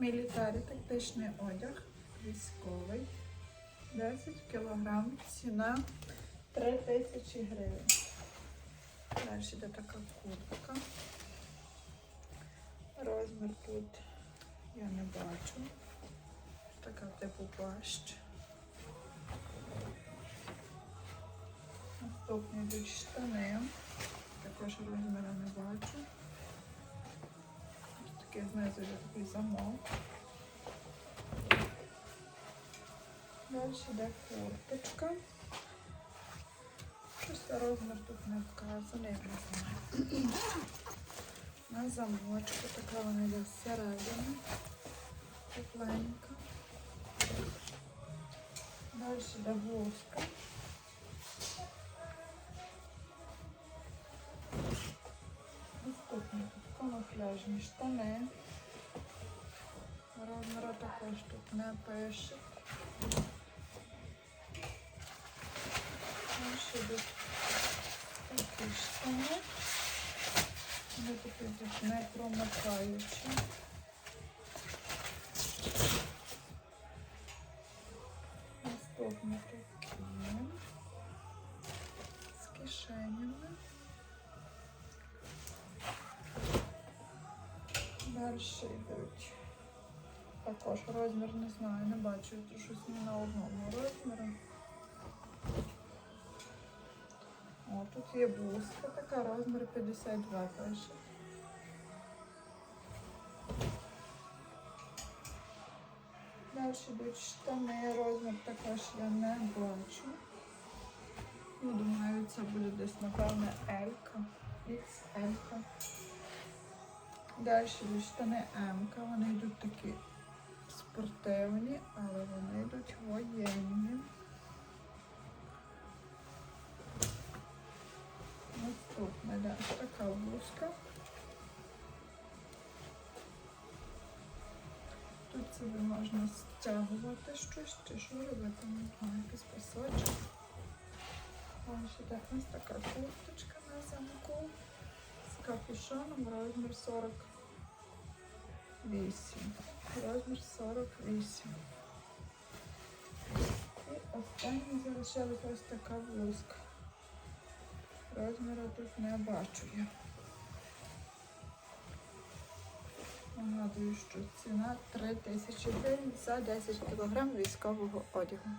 Мілітарі тактичний одяг. Військовий. 10 кг. Ціна 3 тисячі гривень. Далі йде така куртка. Розмір тут я не бачу. Така типу плащ. Наступні йдуть штани. Також розміру не бачу. Такий знизу є такий замок. Далі йде курточка. Щось розмір тут не вказаний, я не знаю. На замочку така вона йде зсередини. Тепленька. Далі йде блузка. Камуфляжні штани. Розміру також тут не пише. Далі йдуть такі штани. Вони такі тут не промикаючі. Наступні такі з кишенями. Далі йдуть. Також розмір не знаю, не бачу, щось не на одному розмірі. О, тут є блузка, така розмір 52 пише. Далі йдуть штани, розмір також я не бачу. Ну, думаю, це буде десь, напевне, L-ка, XL-ка. Далі штани М, вони йдуть такі спортивні, але вони йдуть воєнні. Наступна да, така блузка. Тут собі можна стягувати щось чи що робити, не знаю, якийсь пасочок. Ось іде ось така курточка на замку з капюшоном, розмір 48. Розмір 48. І останній залишилась ось така блузка. Розміру тут не бачу я. Нагадую, що ціна 3 тисячі гривень за 10 кг військового одягу.